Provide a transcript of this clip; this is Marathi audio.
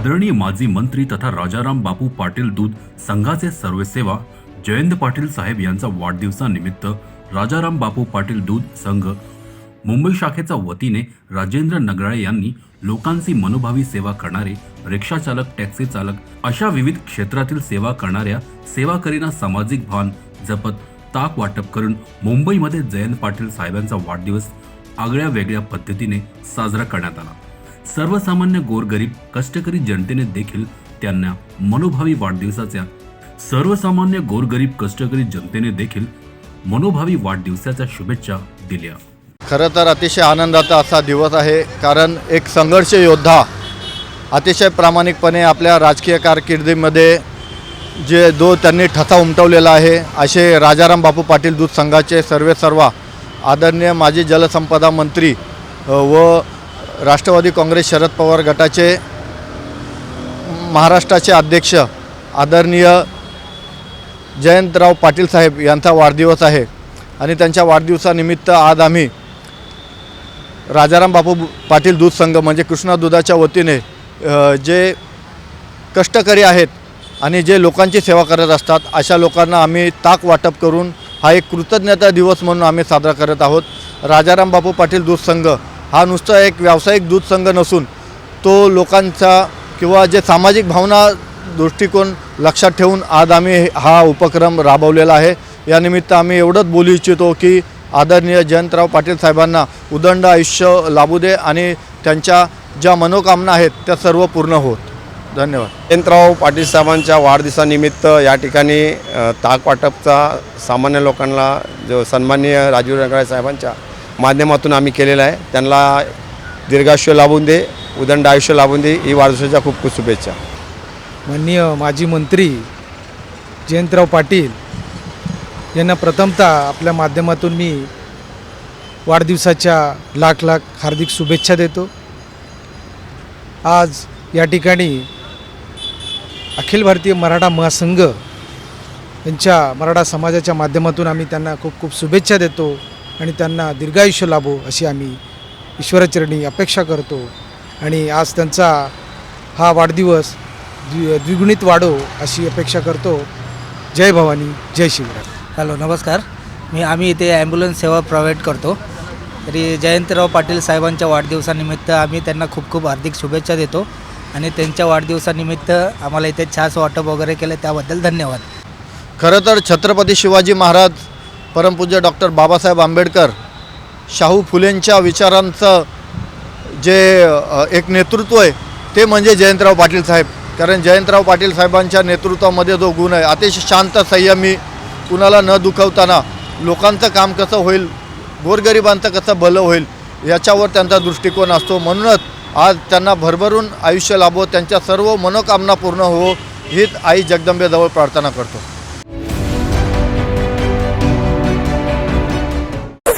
आदरणीय माजी मंत्री तथा राजाराम बापू पाटील दूध संघाचे सर्वसेवा जयंत पाटील साहेब यांचा वाढदिवसानिमित्त राजाराम बापू पाटील दूध संघ मुंबई शाखेच्या वतीने राजेंद्र नगराळे यांनी लोकांची मनोभावी सेवा करणारे रिक्षा चालक टॅक्सी चालक अशा विविध क्षेत्रातील सेवा करणाऱ्या सेवाकरींना सामाजिक भान जपत ताक वाटप करून मुंबईमध्ये जयंत पाटील साहेबांचा वाढदिवस आगळ्या वेगळ्या पद्धतीने साजरा करण्यात आला. सर्वसामान्य गोरगरीब कष्टकरी जनतेने देखील त्यांना मनोभावी वाढदिवसाच्या सर्वसामान्य गोरगरीब कष्टकरी जनतेने देखील मनोभावी वाढदिवसाच्या शुभेच्छा दिल्या. खरं तर अतिशय आनंदाचा असा दिवस आहे कारण एक संघर्ष योद्धा अतिशय प्रामाणिकपणे आपल्या राजकीय कारकिर्दीमध्ये जे जो त्यांनी ठसा उमटवलेला आहे असे राजाराम बापू पाटील दूध संघाचे सर्वे सर्वा आदरणीय माजी जलसंपदा मंत्री व राष्ट्रवादी काँग्रेस शरद पवार गटाचे महाराष्ट्राचे अध्यक्ष आदरणीय जयंतराव पाटील साहेब यांचा वाढदिवस आहे. आणि त्यांच्या वाढदिवसानिमित्त आज आम्ही राजाराम बापू पाटील दूध संघ म्हणजे कृष्णा दुधाच्या वतीने जे कष्टकरी आहेत आणि जे लोकांची सेवा करत असतात अशा लोकांना आम्ही ताक वाटप करून हा एक कृतज्ञता दिवस म्हणून आम्ही साजरा करत आहोत. राजाराम बापू पाटील दूध संघ हा नुसता एक व्यावसायिक दूध संघ नसून तो लोकांचा किंवा जे सामाजिक भावना दृष्टिकोन लक्षात ठेवून आज आम्ही हा उपक्रम राबवलेला आहे. यानिमित्त आम्ही एवढंच बोलू इच्छितो की आदरणीय जयंतराव पाटील साहेबांना उदंड आयुष्य लाभू दे आणि त्यांच्या ज्या मनोकामना आहेत त्या सर्व पूर्ण होत. धन्यवाद. जयंतराव पाटील साहेबांच्या वाढदिवसानिमित्त या ठिकाणी ताक वाटपचा सामान्य लोकांना जो सन्माननीय राजीव रंगाळे साहेबांच्या माध्यमातून आम्ही केलेलं आहे. त्यांना दीर्घायुष्य लाभून दे उदंड आयुष्य लाभून दे ही वाढदिवसाच्या खूप खूप शुभेच्छा. माननीय माजी मंत्री जयंतराव पाटील यांना प्रथमतः आपल्या माध्यमातून मी वाढदिवसाच्या लाख लाख हार्दिक शुभेच्छा देतो. आज या ठिकाणी अखिल भारतीय मराठा महासंघ यांच्या मराठा समाजाच्या माध्यमातून आम्ही त्यांना खूप खूप शुभेच्छा देतो. आणि त्यांना दीर्घायुष्य लाभो अशी आम्ही ईश्वराचरणी अपेक्षा करतो. आणि आज त्यांचा हा वाढदिवस द्वि द्विगुणित वाढो अशी अपेक्षा करतो. जय भवानी जय शिवराय. हॅलो नमस्कार. मी आम्ही इथे ॲम्ब्युलन्स सेवा प्रोव्हाइड करतो. तरी जयंतराव पाटील साहेबांच्या वाढदिवसानिमित्त आम्ही त्यांना खूप खूप हार्दिक शुभेच्छा देतो आणि त्यांच्या वाढदिवसानिमित्त आम्हाला इथे छास वाटप वगैरे केलं त्याबद्दल धन्यवाद. खरं तर छत्रपती शिवाजी महाराज परमपूज्य डॉक्टर बाबासाहेब आंबेडकर शाहू फुलेंच्या विचारांचं जे एक नेतृत्व आहे ते म्हणजे जयंतराव पाटील साहेब. कारण जयंतराव पाटील साहेबांच्या नेतृत्वामध्ये जो गुण आहे अतिशय शांत संयमी कुणाला न दुखवताना लोकांचं काम कसं होईल गोरगरिबांचं कसं भलं होईल याच्यावर त्यांचा दृष्टिकोन असतो. म्हणूनच आज त्यांना भरभरून आयुष्य लाभो त्यांच्या सर्व मनोकामना पूर्ण हो हीच आई जगदंबेजवळ प्रार्थना करतो.